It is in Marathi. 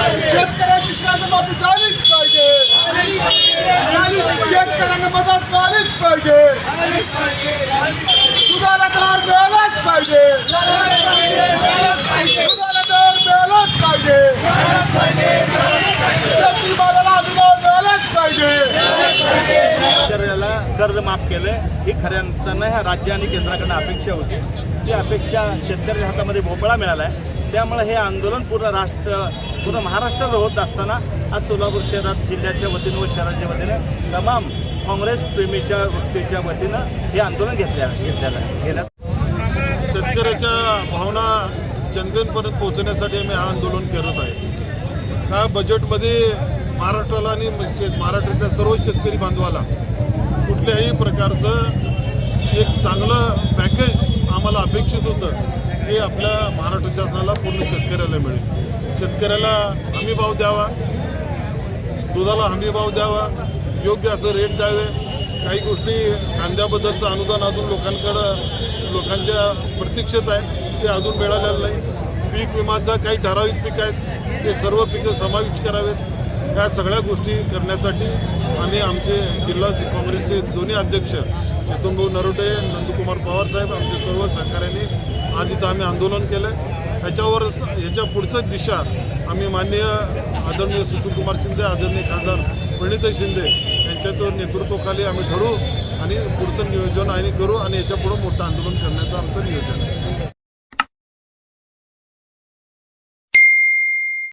शेतकऱ्यांची कर्जमाफी झालीच पाहिजे. शेतकऱ्यांना मदत झालीच पाहिजे. दुधाला दर मिळालाच पाहिजे. दुधाला दर मिळालाच पाहिजे. शेतीमालाला अनुदान मिळालाच पाहिजे. शेतकऱ्याला कर्ज माफ केलंय. ही खऱ्या अर्थानं ह्या राज्य आणि केंद्राकडनं अपेक्षा होती. ती अपेक्षा शेतकऱ्याच्या हातामध्ये भोपळा मिळाला आहे त्यामुळे हे आंदोलन पूर्ण राष्ट्र पूर्ण महाराष्ट्रात होत असताना आज सोलापूर शहरात जिल्ह्याच्या वतीनं व शहराच्या वतीनं तमाम काँग्रेस प्रेमीच्या वृत्तीच्या वतीनं हे आंदोलन घेतल्या घेतलेलं गेल्या शेतकऱ्याच्या भावना जनतेपर्यंत पोहोचण्यासाठी आम्ही हा आंदोलन करत आहे. का बजेटमध्ये महाराष्ट्राला आणि महाराष्ट्रातल्या सर्व शेतकरी बांधवाला कुठल्याही प्रकारचं एक चांगलं पॅकेज आम्हाला अपेक्षित होतं हे आपल्या महाराष्ट्र शासनाला पूर्ण शेतकऱ्याला मिळेल. शेतकऱ्याला हमी भाव द्यावा दुधाला हमी भाव द्यावा योग्य असं रेट द्यावे. काही गोष्टी कांद्याबद्दलचं अनुदान अजून लोकांकडं लोकांच्या प्रतीक्षेत आहे ते अजून मिळालेलं नाही. पीक विमाचा काही ठराविक पीक आहेत ते सर्व पिकं समाविष्ट करावेत. या सगळ्या गोष्टी करण्यासाठी आम्ही आमचे जिल्हा काँग्रेसचे दोन्ही अध्यक्ष चेतनभाऊ नरोटे नंदकुमार पवार साहेब आमचे सर्व सहकार्यांनी आज इथं आम्ही आंदोलन केलं. ह्याच्यावर ह्याच्या पुढचं दिशा आम्ही माननीय आदरणीय सुशीलकुमार शिंदे आदरणीय खासदार प्रणिताई शिंदे यांच्या नेतृत्वाखाली आम्ही ठरवू आणि पुढचं नियोजन आणि करू आणि याच्या पुढं मोठं आंदोलन करण्याचं आमचं नियोजन आहे.